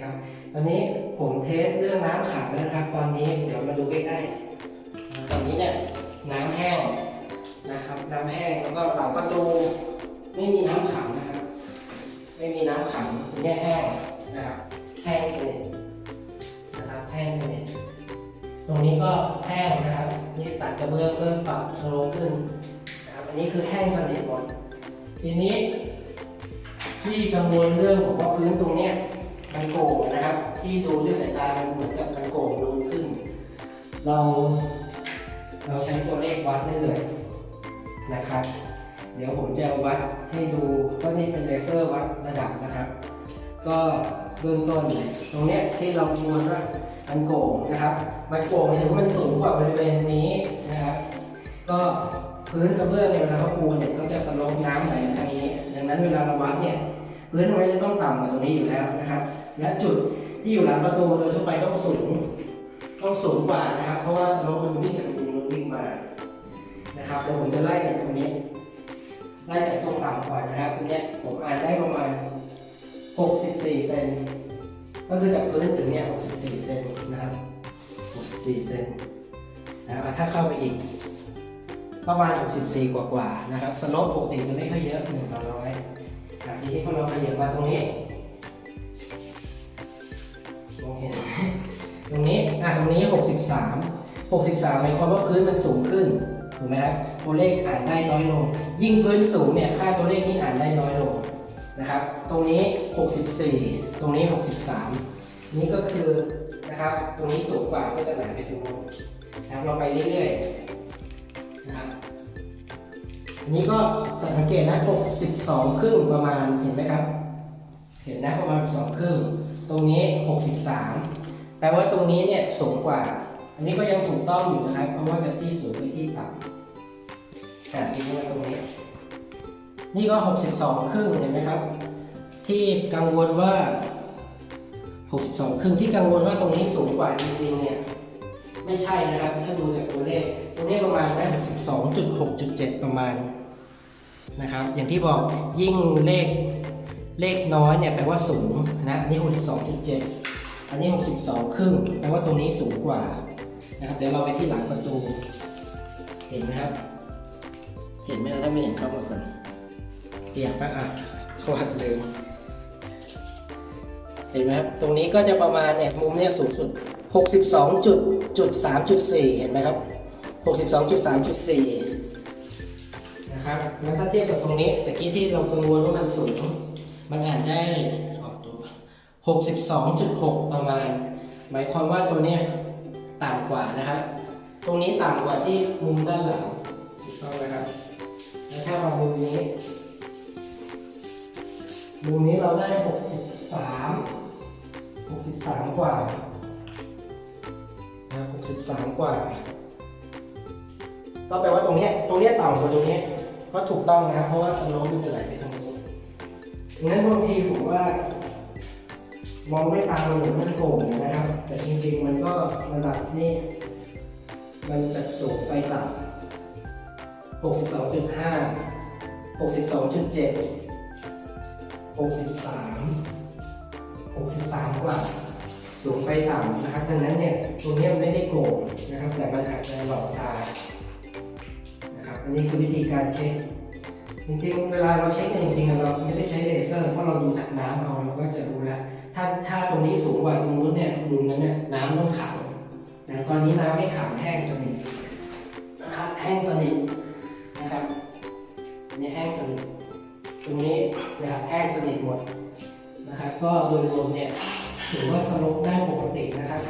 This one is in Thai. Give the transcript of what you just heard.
ครับตอนนี้ผมเทสเรื่องน้ำขังแล้วนะครับ ตอนนี้เดี๋ยวมาดูใกล้ๆตอนนี้เนี่ยน้ำแห้งนะครับ น้ำแห้งแล้วก็หลังประตูไม่มีน้ำขังนะครับ ไม่มีน้ำขังเนี่ยแห้งนะครับแห้งสนิทนะครับแห้งสนิทตรงนี้ก็แห้งนะครับนี่ตัดกระเบื้องเริ่มปรับสโลขึ้นนะครับอันนี้คือแห้งสนิทหมดทีนี้ที่กังวลเรื่องของว่าพื้นตรงเนี้ย มันโก่งนะครับ ที่ดูด้วยสายตามันเหมือนกับมันโก่งนูขึ้น เราเราใช้ตัวเลขวัดได้เลยนะครับ เดี๋ยวผมจะวัดให้ดูก็นี่เป็นเลเซอร์วัดระดับนะครับ ก็เบื้องต้นตรงเนี้ยที่เรากังวลว่ามันโก่งนะครับ มันโก่งหมายถึงว่ามันสูงกว่าบริเวณนี้นะครับ ก็พื้นกระเบื้องเนี่ยเวลาเขาปูเนี่ยเขาจะสลปน้ำไหลทางนี้ ดังนั้นเวลาเราวัดเนี่ย พื้นตรงนี้จะต้องต่ำกว่าตรงนี้อยู่แล้วนะครับ และจุดที่อยู่หลังประตูโดยทั่วไปต้องสูงต้องสูงกว่านะครับ เพราะว่าสโลปมันวิ่งจากตรงนู้นวิ่งมานะครับเดี๋ยวผมจะไล่จากตรงนี้ ไล่จากตรงต่ำก่อนนะครับตรงนี้ผมอ่านได้ประมาณ 64 เซนก็คือจากพื้นถึงเนี่ย 64 เซนนะครับ 64 เซนนะครับถ้าเข้าไปอีกประมาณ 64 กว่ากว่าๆนะครับสโลปปกติจะไม่ค่อยเยอะหนึ่งต่อร นี้พอเราขยับมาตรงนี้มองเห็นไหมตรงนี้อะตรงนี้ 63 63หมายความว่าพื้นมันสูงขึ้นถูกไหมครับตัวเลขอ่านได้น้อยลง ยิ่งพื้นสูงเนี่ยค่าตัวเลขยิ่งอ่านได้น้อยลงนะครับ ตรงนี้ 64 ตรงนี้ 63 นี่ก็คือนะครับ ตรงนี้สูงกว่าก็จะไหลไปตรงนู้นนะครับเราไปเรื่อยๆนะครับอั นนี้ก็สังเกตนะ 62 ครึ่งประมาณเห็นไหมครับ เห็นนะประมาณ 2 ครึ่ง ตรงนี้ 63 แปลว่าตรงนี้เนี่ยสูงกว่า อันนี้ก็ยังถูกต้องอยู่นะครับ เพราะว่าจากที่สูงไปที่ต่ำแต่ที่ว่าตรงนี้ นี่ก็ 62 ครึ่งเห็นไหมครับ ที่กังวลว่า 62 ครึ่งที่กังวลว่าตรงนี้สูงกว่าจริงๆเนี่ย ไม่ใช่นะครับ ถ้าดูจากตัวเลข ตัวเลขประมาณได้62.6.7 ประมาณนะครับ อย่างที่บอกยิ่งเลขเลขน้อยเนี่ยแปลว่าสูงนะ อันนี้ 62.7 อันนี้ 62 ครึ่ง แปลว่าตรงนี้สูงกว่านะครับ เดี๋ยวเราไปที่หลังประตู เห็นไหมครับ เห็นไหมถ้าไม่เห็นเข้ามาก่อนเปียกปะอะโทษลืมเห็นไหมครับ ตรงนี้ก็จะประมาณเนี่ย มุมเนี่ยสูงสุด 62จุดจุด3.4เห็นไหมครับ 62.3.4นะครับแล้วถ้าเทียบกับตรงนี้ตะกี้ที่เรากังวลว่ามันสูง มันอ่านได้ออกตัว62.6 ประมาณ หมายความว่าตัวเนี้ยต่ำกว่านะครับ ตรงนี้ต่ำกว่าที่มุมด้านหลังถูกต้องไหมครับ แล้วถ้ามามุมนี้ มุมนี้เราได้ 63 63 กว่า นะ63กว่า ก็แปลว่าตรงเนี้ย ตรงเนี้ยต่ำกว่าตรงเนี้ยก็ถูกต้องนะเพราะว่าสโลปมันจะไหลไปตรงนี้งั้นบางทีผมว่า มองไม่ตามมันเหมือนมันโก่งนะครับ แต่จริงๆมันก็ระดับนี้มันจะสูงไปต่ำ62.5 62.7 63 63 กว่า สูงไปต่ำนะครับดังนั้นเนี่ยตรงนี้มันไม่ได้โกงนะครับแต่มันอาจจะหลอกตานะครับอันนี้คือวิธีการเช็คจริงๆ เวลาเราเช็คจริงๆเราไม่ได้ใช้เลเซอร์เพราะเราดูจากน้ำเอาเราก็จะรู้แล้วถ้าถ้าตรงนี้สูงกว่าตรงนู้นเนี่ยมุมนั้นเนี่ยน้ำต้องขังแต่ตอนนี้น้ำไม่ขังแห้งสนิทนะครับแห้งสนิทนะครับอันนี่แห้งสนิทตรงนี้นะครับแห้งสนิทหมดนะครับก็โดยรวมเนี่ย ถือว่าสโลปได้ปกตินะครับ